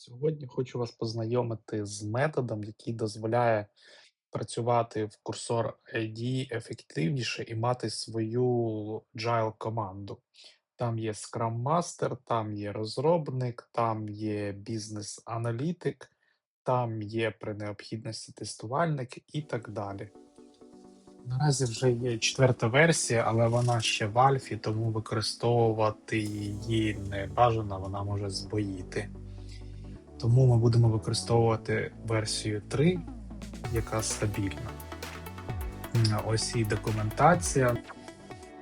Сьогодні хочу вас познайомити з методом, який дозволяє працювати в курсор ID ефективніше і мати свою Agile команду. Там є Scrum Master, там є розробник, там є бізнес-аналітик, там є при необхідності тестувальник і так далі. Наразі вже є четверта версія, але вона ще в альфі, тому використовувати її не бажано, вона може збоїти. Тому ми будемо використовувати версію 3, яка стабільна. Ось і документація.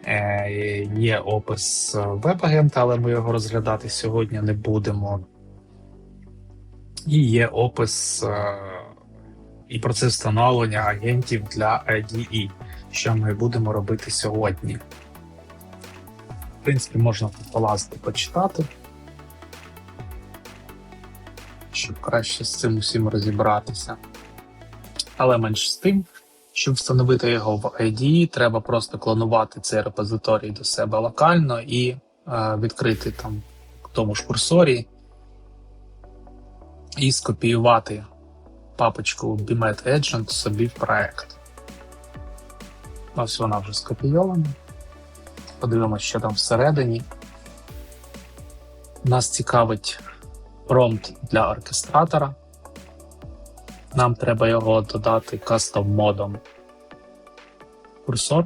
Е, Є опис веб-агента, але ми його розглядати сьогодні не будемо. І є опис е, і процес встановлення агентів для IDE, що ми будемо робити сьогодні. В принципі, можна полазити почитати щоб краще з цим усім розібратися. Але менш з тим, щоб встановити його в IDE, треба просто клонувати цей репозиторій до себе локально і е, відкрити там в тому ж курсорі і скопіювати папочку Bmet Agent собі в проект. Ось вона вже скопійована. Подивимося, що там всередині. Нас цікавить промпт для оркестратора. Нам треба його додати кастом модом. Курсор.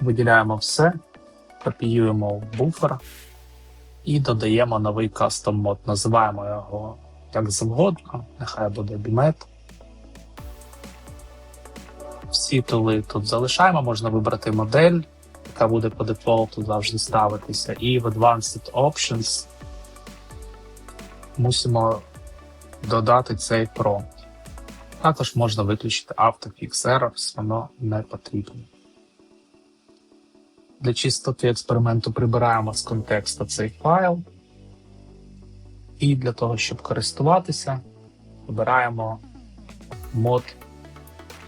Виділяємо все, копіюємо в буфер і додаємо новий кастом мод. Називаємо його як завгодно, нехай буде Bimet. Всі тули тут залишаємо, можна вибрати модель, яка буде по дефолту завжди ставитися, і в Advanced Options мусимо додати цей промпт. Також можна виключити Autofix Errors, воно не потрібно. Для чистоти експерименту прибираємо з контексту цей файл. І для того, щоб користуватися, вибираємо мод,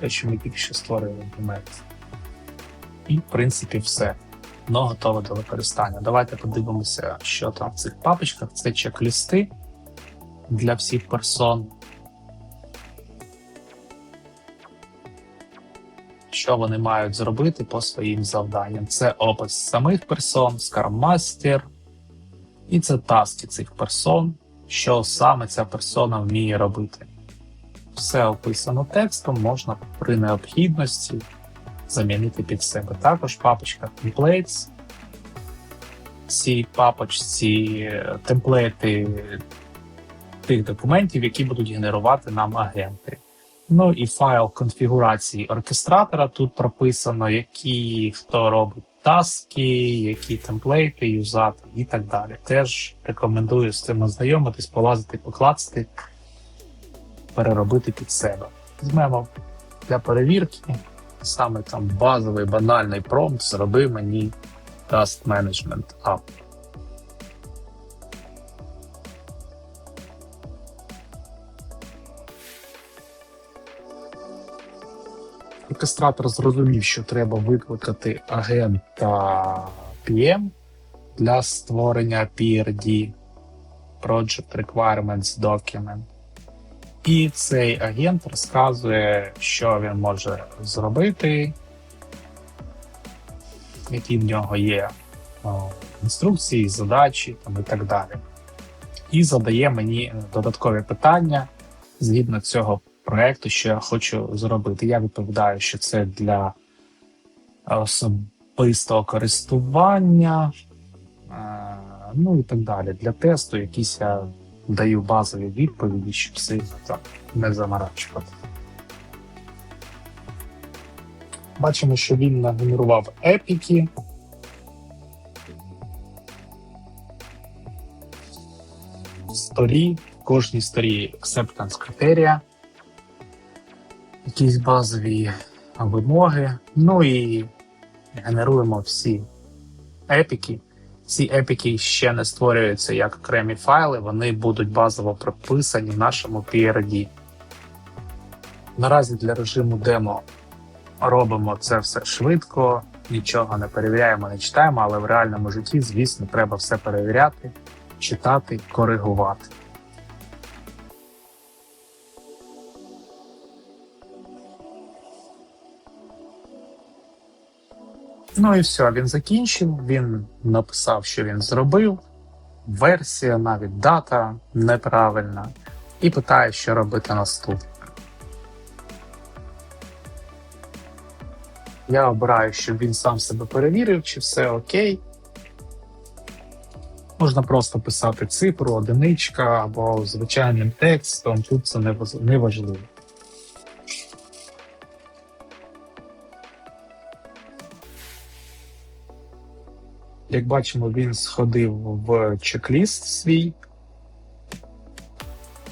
те, що ми тільки що створили Emacs. І, в принципі, все. Воно готове до використання. Давайте подивимося, що там в цих папочках. Це чек-лісти для всіх персон. Що вони мають зробити по своїм завданням? Це опис самих персон, Master, і це таски цих персон, що саме ця персона вміє робити. Все описано текстом, можна при необхідності замінити під себе. Також папочка Templates. Ці папочці е, темплейти тих документів, які будуть генерувати нам агенти. Ну і файл конфігурації оркестратора тут прописано, які хто робить таски, які темплейти юзати і так далі. Теж рекомендую з цим ознайомитись, полазити, покласти, переробити під себе. Візьмемо для перевірки саме там базовий банальний промпт, зроби мені Task Management App. Оркестратор зрозумів, що треба викликати агента PM для створення PRD Project Requirements Document. І цей агент розказує, що він може зробити, які в нього є інструкції, задачі там, і так далі. І задає мені додаткові питання згідно цього проекту, що я хочу зробити. Я відповідаю, що це для особистого користування, е, ну і так далі. Для тесту якісь я даю базові відповіді, щоб сильно так не заморачувати. Бачимо, що він нагенерував епіки. Сторі, кожній сторі acceptance критерія якісь базові вимоги. Ну і генеруємо всі епіки. Ці епіки ще не створюються як окремі файли, вони будуть базово прописані в нашому PRD. Наразі для режиму демо робимо це все швидко, нічого не перевіряємо, не читаємо, але в реальному житті, звісно, треба все перевіряти, читати, коригувати. Ну і все, він закінчив, він написав, що він зробив. Версія, навіть дата неправильна, і питає, що робити наступне. Я обираю, щоб він сам себе перевірив, чи все окей. Можна просто писати цифру, одиничка або звичайним текстом, тут це не важливо. Як бачимо, він сходив в чек-ліст свій,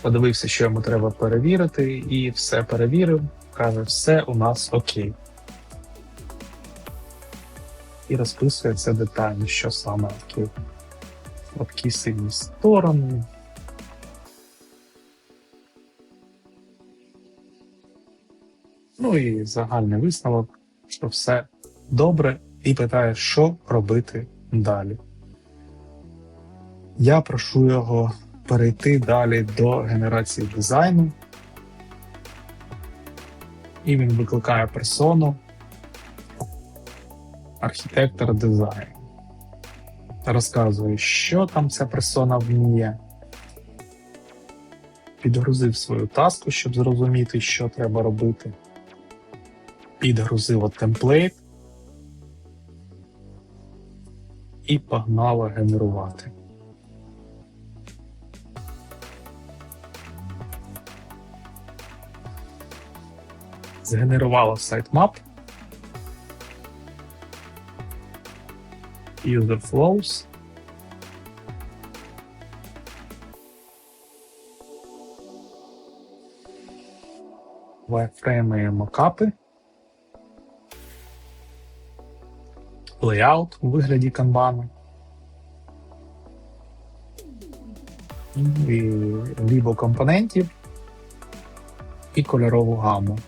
подивився, що йому треба перевірити, і все перевірив. Каже, все у нас окей. І розписує це детально, що саме окей. Слабкі сильні сторони. Ну і загальний висновок, що все добре, і питає, що робити далі. Я прошу його перейти далі до генерації дизайну. І він викликає персону архітектор дизайну. Розказує, що там ця персона вміє. Підгрузив свою таску, щоб зрозуміти, що треба робити. Підгрузив темплейт. І погнала генерувати. Згенерувала сайтмап. User flows. Wireframe мокапи. Layout у вигляді канбану. І лібо компонентів і кольорову гаму.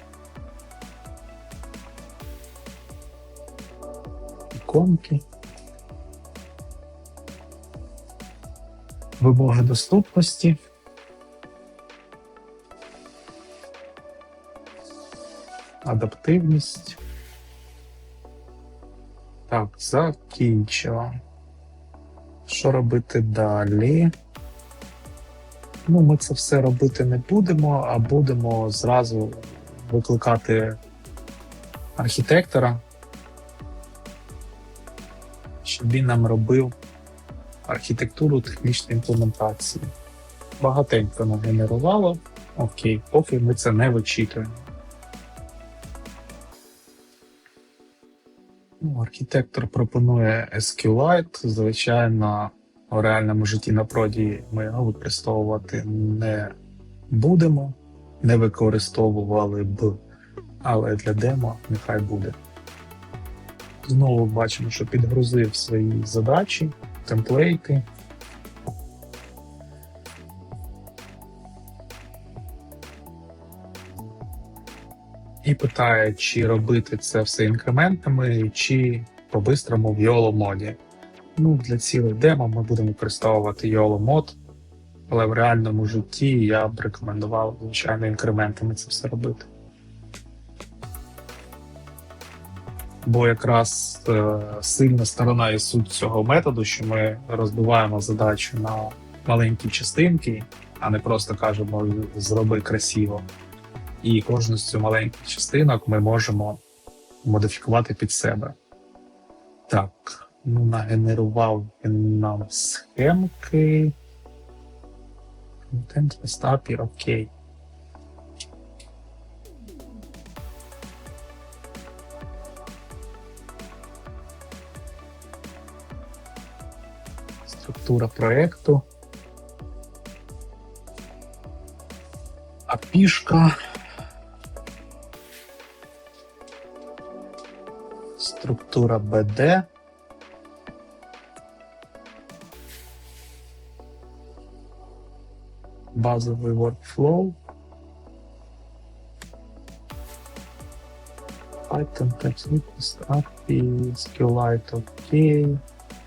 Іконки. Вимоги доступності. Адаптивність. Так, закінчила. Що робити далі? Ну, ми це все робити не будемо, а будемо зразу викликати архітектора, щоб він нам робив архітектуру технічної імплементації. Багатенько нагенерувало. Окей, поки ми це не вичитуємо. Архітектор пропонує SQLite. Звичайно, у реальному житті на проді ми його використовувати не будемо, не використовували б, але для демо нехай буде. Знову бачимо, що підгрузив свої задачі, темплейти. Питає, чи робити це все інкрементами, чи по-бистрому в YOLO моді. Ну, для цілих демо ми будемо використовувати YOLO мод, але в реальному житті я б рекомендував, звичайно, інкрементами це все робити. Бо якраз е, сильна сторона і суть цього методу, що ми розбиваємо задачу на маленькі частинки, а не просто кажемо зроби красиво. І кожну з цих маленьких частинок ми можемо модифікувати під себе. Так, ну нагенерував він нам схемки. Контент в етапі, окей. Структура проєкту. Апішка. Структура BD. Базовий workflow. Python, TypeScript, API, SQLite, OK.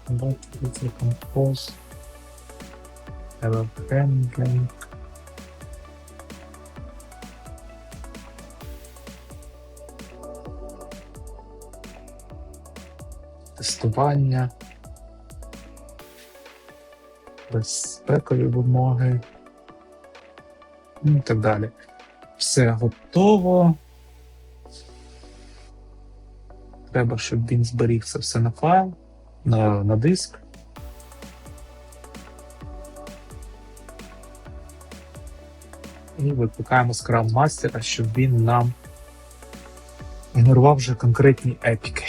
Battery Compose. Error handling. Тестування, безпекові вимоги ну і так далі. Все готово. Треба, щоб він зберіг це все на файл, на, на диск. І викликаємо Scrum Master, щоб він нам генерував вже конкретні епіки.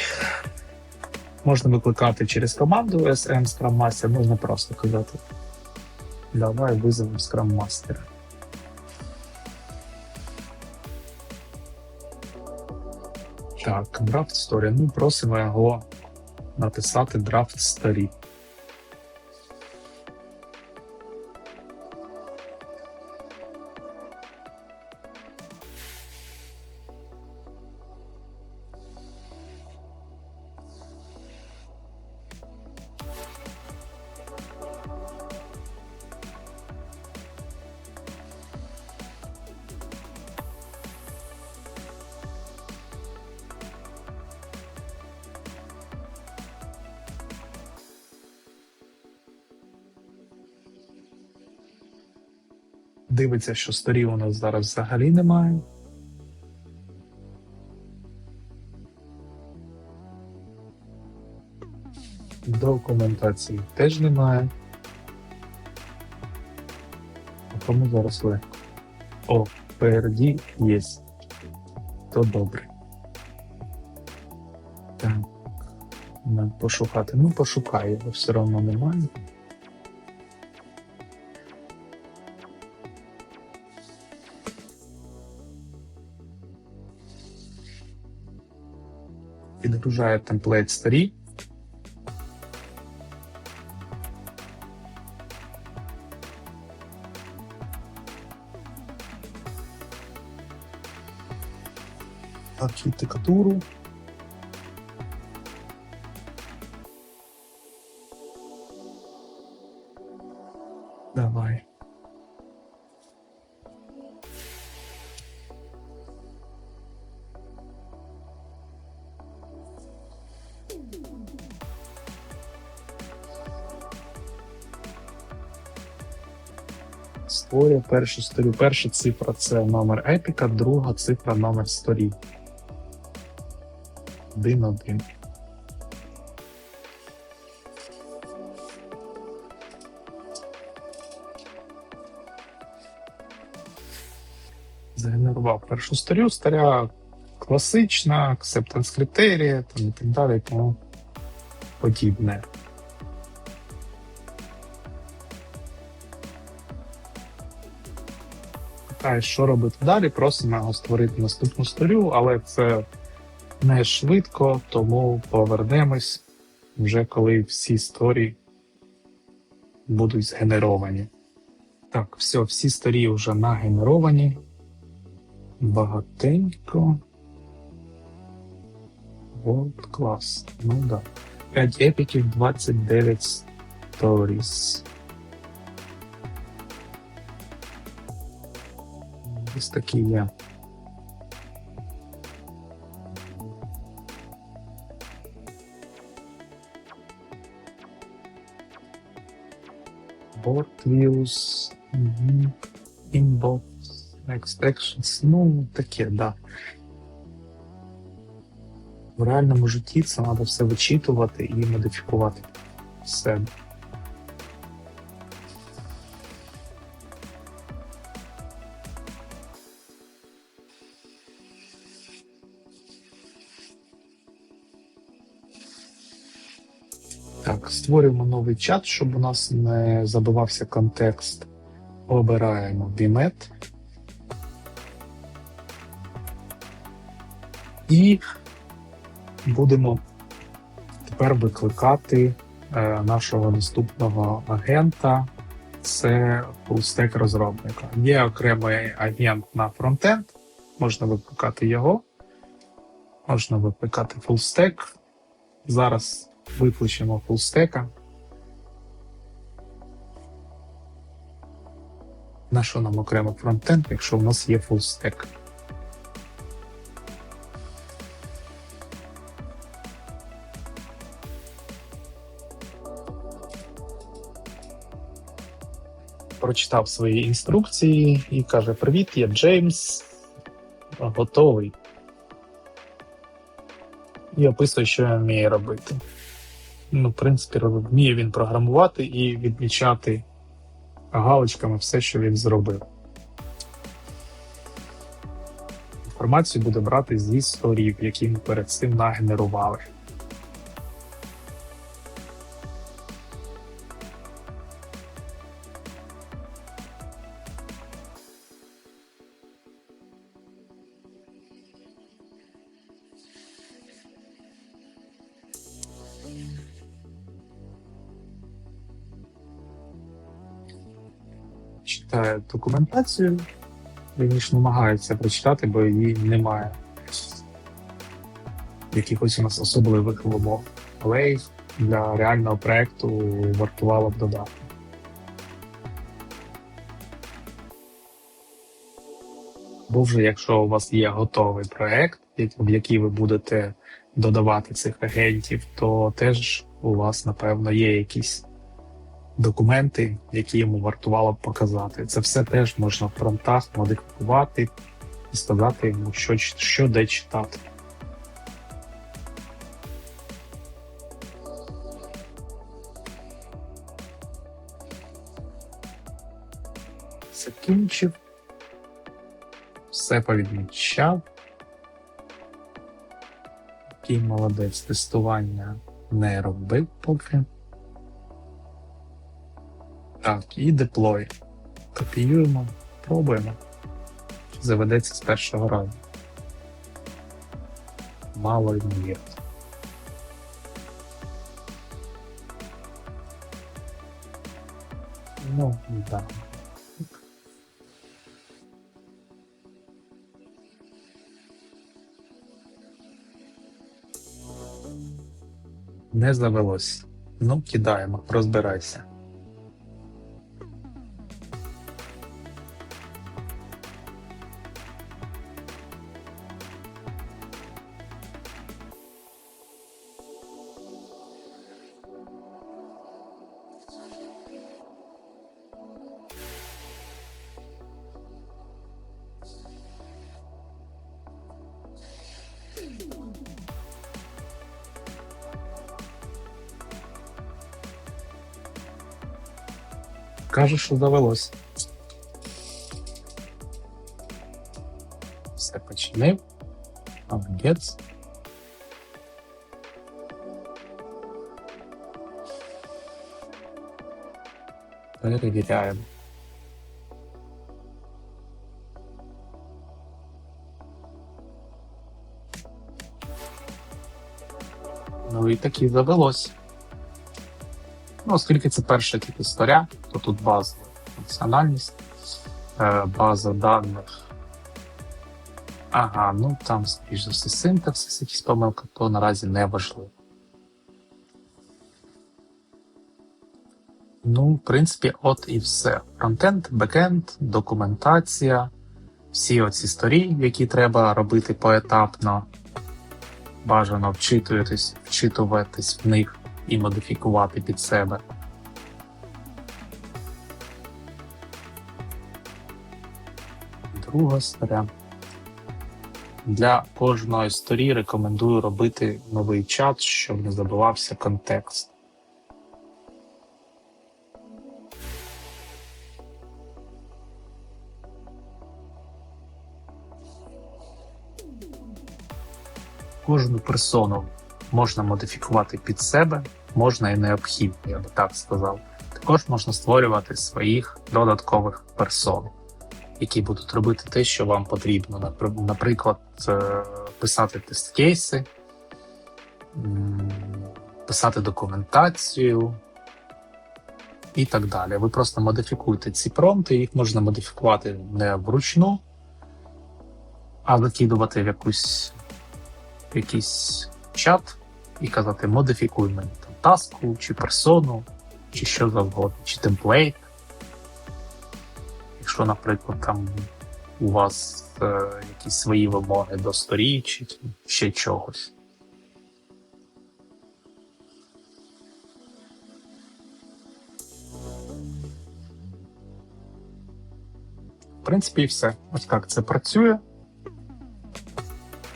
Можна викликати через команду SM Scrum Master, можна просто казати. Давай визовемо Scrum Master. Так, драфт story. Ну, просимо його написати драфт story. Дивиться, що сторів у нас зараз взагалі немає. Документації теж немає. А кому зараз легко? О, PRD є. То добре. Так. Нам пошукати. Ну, пошукаю, його все одно немає. Підгружає темплейт старі. Архітектуру. Першу сторі. Перша цифра це номер епіка, друга цифра номер сторі. Один один. Загенерував першу сторю, старя класична, acceptance критерія там і так далі, тому подібне. Питає, що робити далі, просимо його створити наступну сторю, але це не швидко, тому повернемось вже коли всі сторі будуть згенеровані. Так, все, всі сторі вже нагенеровані. Багатенько. World клас. Ну да. 5 епіків, 29 сторіс. Ось такі є. Board views, угу. inbox, next actions, ну таке, да. В реальному житті це треба все вичитувати і модифікувати все. Створюємо новий чат, щоб у нас не забивався контекст. Обираємо Bimet. І будемо тепер викликати е, нашого наступного агента. Це фулстек розробника. Є окремий агент на фронтенд, можна викликати його, можна викликати фулстек. Зараз викличемо фулстека. На що нам окремо фронтенд, якщо в нас є фулстек? Прочитав свої інструкції і каже: Привіт, я Джеймс. Готовий. І описує, що я вмію робити. Ну, в принципі, вміє він програмувати і відмічати галочками все, що він зробив. Інформацію буде брати зі сторів, які ми перед цим нагенерували. Читає документацію, він ж намагається прочитати, бо її немає якихось у нас особливих вимог. Але для реального проекту вартувало б додати. Бо вже якщо у вас є готовий проект, в який ви будете додавати цих агентів, то теж у вас, напевно, є якісь документи, які йому вартувало б показати. Це все теж можна в фронтах модифікувати і сказати йому, що, що де читати. Закінчив. Все повідмічав. Який молодець тестування не робив поки. Так, і деплой. Копіюємо, пробуємо. Заведеться з першого разу. Мало ймовірно. Ну, так. Не завелось. Ну, кидаємо, розбирайся. Каже, що завелось. Все починив. Молодець. Перевіряємо. Ну і таки завелось. Ну, оскільки це перша типу історія, то тут базова функціональність, е, база даних. Ага, ну там, скоріш за все, синтаксис, якісь помилки, то наразі не важливо. Ну, в принципі, от і все. Фронтенд, бекенд, документація, всі оці сторі, які треба робити поетапно. Бажано вчитуватись, вчитуватись в них і модифікувати під себе. Друга сторя. Для кожної сторі рекомендую робити новий чат, щоб не забувався контекст. Кожну персону можна модифікувати під себе, можна і необхідно, я би так сказав. Також можна створювати своїх додаткових персон, які будуть робити те, що вам потрібно. Наприклад, е, писати тест-кейси, писати документацію і так далі. Ви просто модифікуєте ці промпти, їх можна модифікувати не вручну, а закидувати в якусь якийсь чат і казати модифікуй мені там таску, чи персону, чи що завгодно, чи темплейт. Якщо, наприклад, там у вас е, якісь свої вимоги до сторі, чи ще чогось. принципі, і все. Ось так це працює.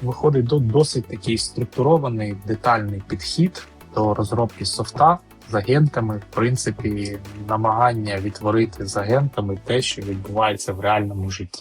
Виходить до- досить такий структурований, детальний підхід до розробки софта з агентами, в принципі, намагання відтворити з агентами те, що відбувається в реальному житті.